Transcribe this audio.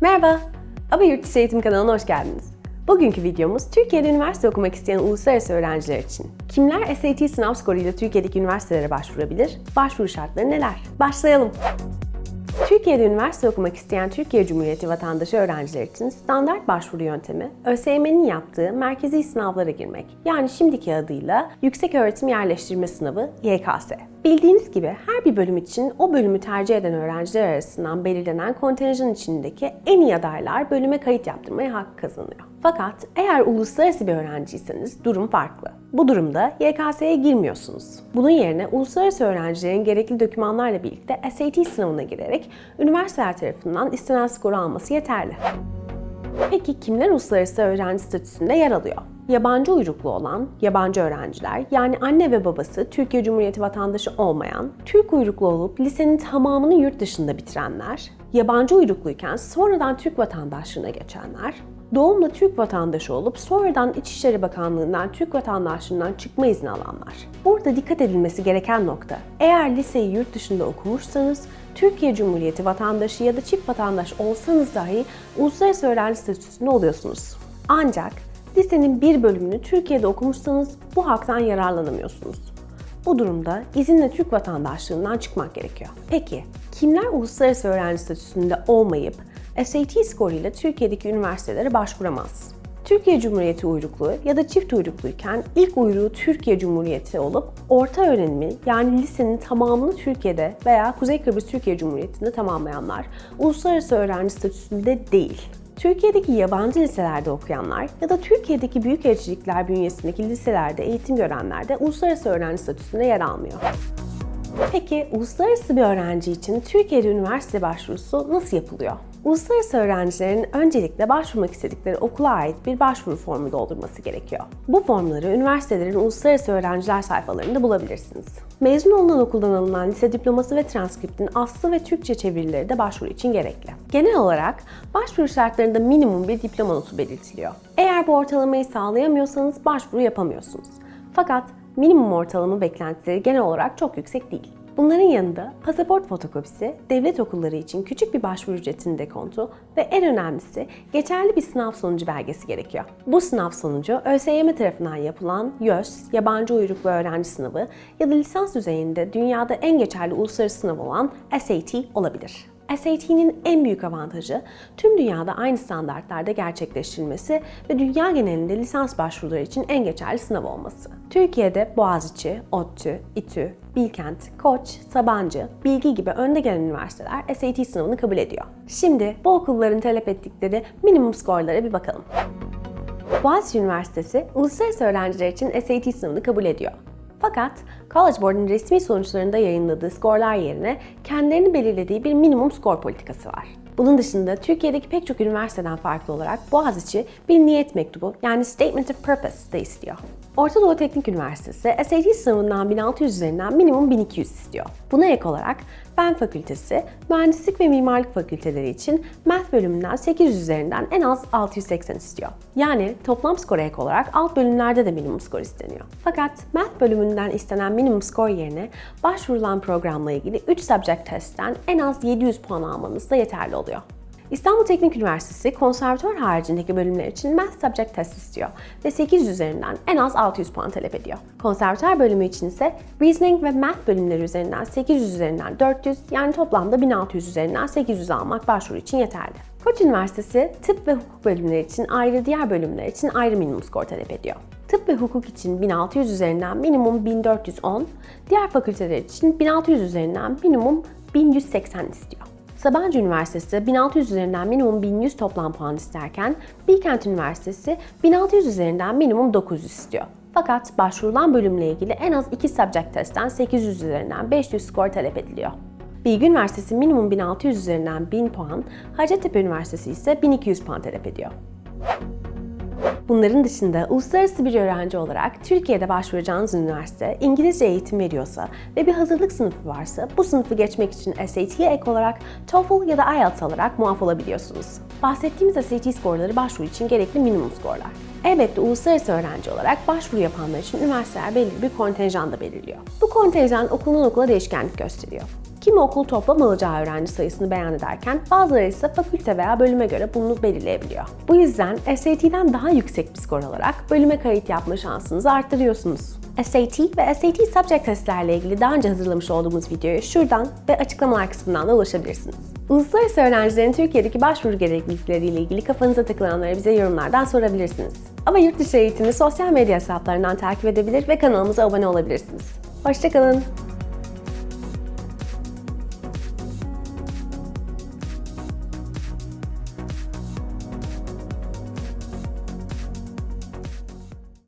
Merhaba, ABA Yurtdışı Eğitim kanalına hoş geldiniz. Bugünkü videomuz Türkiye'de üniversite okumak isteyen uluslararası öğrenciler için. Kimler SAT sınav skoruyla Türkiye'deki üniversitelere başvurabilir? Başvuru şartları neler? Başlayalım. Türkiye'de üniversite okumak isteyen Türkiye Cumhuriyeti vatandaşı öğrenciler için standart başvuru yöntemi, ÖSYM'nin yaptığı merkezi sınavlara girmek. Yani şimdiki adıyla Yüksek Öğretim Yerleştirme Sınavı YKS. Bildiğiniz gibi her bir bölüm için o bölümü tercih eden öğrenciler arasından belirlenen kontenjan içindeki en iyi adaylar bölüme kayıt yaptırmaya hak kazanıyor. Fakat eğer uluslararası bir öğrenciyseniz durum farklı. Bu durumda YKS'ye girmiyorsunuz. Bunun yerine uluslararası öğrencilerin gerekli dokümanlarla birlikte SAT sınavına girerek üniversiteler tarafından istenen skoru alması yeterli. Peki kimler uluslararası öğrenci statüsünde yer alıyor? Yabancı uyruklu olan yabancı öğrenciler yani anne ve babası Türkiye Cumhuriyeti vatandaşı olmayan, Türk uyruklu olup lisenin tamamını yurt dışında bitirenler, yabancı uyrukluyken sonradan Türk vatandaşlığına geçenler, doğumla Türk vatandaşı olup sonradan İçişleri Bakanlığı'ndan Türk vatandaşlığından çıkma izni alanlar. Burada dikkat edilmesi gereken nokta, eğer liseyi yurt dışında okumuşsanız Türkiye Cumhuriyeti vatandaşı ya da çift vatandaş olsanız dahi uluslararası öğrenci statüsünde oluyorsunuz. Ancak lisenin bir bölümünü Türkiye'de okumuşsanız bu haktan yararlanamıyorsunuz. Bu durumda izinle Türk vatandaşlığından çıkmak gerekiyor. Peki kimler uluslararası öğrenci statüsünde olmayıp SAT skoruyla Türkiye'deki üniversitelere başvuramaz? Türkiye Cumhuriyeti uyruklu ya da çift uyrukluyken ilk uyruğu Türkiye Cumhuriyeti olup orta öğrenimi yani lisenin tamamını Türkiye'de veya Kuzey Kıbrıs Türkiye Cumhuriyeti'nde tamamlayanlar uluslararası öğrenci statüsünde değil. Türkiye'deki yabancı liselerde okuyanlar ya da Türkiye'deki büyükelçilikler bünyesindeki liselerde eğitim görenler de uluslararası öğrenci statüsünde yer almıyor. Peki uluslararası bir öğrenci için Türkiye'de üniversite başvurusu nasıl yapılıyor? Uluslararası öğrencilerin öncelikle başvurmak istedikleri okula ait bir başvuru formu doldurması gerekiyor. Bu formları üniversitelerin uluslararası öğrenciler sayfalarında bulabilirsiniz. Mezun olunan okuldan alınan lise diploması ve transkriptin aslı ve Türkçe çevirileri de başvuru için gerekli. Genel olarak başvuru şartlarında minimum bir diploma notu belirtiliyor. Eğer bu ortalamayı sağlayamıyorsanız başvuru yapamıyorsunuz. Fakat minimum ortalama beklentileri genel olarak çok yüksek değil. Bunların yanında pasaport fotokopisi, devlet okulları için küçük bir başvuru ücretinin dekontu ve en önemlisi geçerli bir sınav sonucu belgesi gerekiyor. Bu sınav sonucu ÖSYM tarafından yapılan YÖS, yabancı uyruklu öğrenci sınavı ya da lisans düzeyinde dünyada en geçerli uluslararası sınav olan SAT olabilir. SAT'nin en büyük avantajı tüm dünyada aynı standartlarda gerçekleştirilmesi ve dünya genelinde lisans başvuruları için en geçerli sınav olması. Türkiye'de Boğaziçi, ODTÜ, İTÜ, Bilkent, Koç, Sabancı, Bilgi gibi önde gelen üniversiteler SAT sınavını kabul ediyor. Şimdi bu okulların talep ettikleri minimum skorlara bir bakalım. Boğaziçi Üniversitesi uluslararası öğrenciler için SAT sınavını kabul ediyor. Fakat College Board'un resmi sonuçlarında yayınladığı skorlar yerine kendilerini belirlediği bir minimum skor politikası var. Bunun dışında Türkiye'deki pek çok üniversiteden farklı olarak Boğaziçi bir niyet mektubu yani Statement of Purpose de istiyor. Orta Doğu Teknik Üniversitesi SAT sınavından 1600 üzerinden minimum 1200 istiyor. Buna ek olarak Fen Fakültesi, Mühendislik ve Mimarlık Fakülteleri için Math bölümünden 800 üzerinden en az 680 istiyor. Yani toplam skora ek olarak alt bölümlerde de minimum skor isteniyor. Fakat Math bölümünden istenen minimum skor yerine başvurulan programla ilgili 3 subject testten en az 700 puan almanız da yeterli oluyor. İstanbul Teknik Üniversitesi konservatuvar haricindeki bölümler için Math Subject Test istiyor ve 800 üzerinden en az 600 puan talep ediyor. Konservatuvar bölümü için ise Reasoning ve Math bölümleri üzerinden 800 üzerinden 400 yani toplamda 1600 üzerinden 800 almak başvuru için yeterli. Koç Üniversitesi tıp ve hukuk bölümleri için ayrı diğer bölümler için ayrı minimum skor talep ediyor. Tıp ve hukuk için 1600 üzerinden minimum 1410, diğer fakülteler için 1600 üzerinden minimum 1180 istiyor. Sabancı Üniversitesi 1600 üzerinden minimum 1100 toplam puan isterken Bilkent Üniversitesi 1600 üzerinden minimum 900 istiyor. Fakat başvurulan bölümle ilgili en az 2 subject testten 800 üzerinden 500 skor talep ediliyor. Bilgi Üniversitesi minimum 1600 üzerinden 1000 puan, Hacettepe Üniversitesi ise 1200 puan talep ediyor. Bunların dışında uluslararası bir öğrenci olarak Türkiye'de başvuracağınız üniversite İngilizce eğitim veriyorsa ve bir hazırlık sınıfı varsa bu sınıfı geçmek için SAT'ye ek olarak TOEFL ya da IELTS alarak muaf olabiliyorsunuz. Bahsettiğimiz SAT skorları başvuru için gerekli minimum skorlar. Elbette uluslararası öğrenci olarak başvuru yapanlar için üniversiteler belirli bir kontenjan da belirliyor. Bu kontenjan okuldan okula değişkenlik gösteriyor. Kimi okul toplam alacağı öğrenci sayısını beyan ederken bazıları ise fakülte veya bölüme göre bunu belirleyebiliyor. Bu yüzden SAT'den daha yüksek bir skor alarak bölüme kayıt yapma şansınızı arttırıyorsunuz. SAT ve SAT Subject testlerle ilgili daha önce hazırlamış olduğumuz videoyu şuradan ve açıklamalar kısmından da ulaşabilirsiniz. Uluslararası öğrencilerin Türkiye'deki başvuru gereklilikleriyle ilgili kafanıza takılanları bize yorumlardan sorabilirsiniz. Ama yurt dışı eğitimi sosyal medya hesaplarından takip edebilir ve kanalımıza abone olabilirsiniz. Hoşçakalın.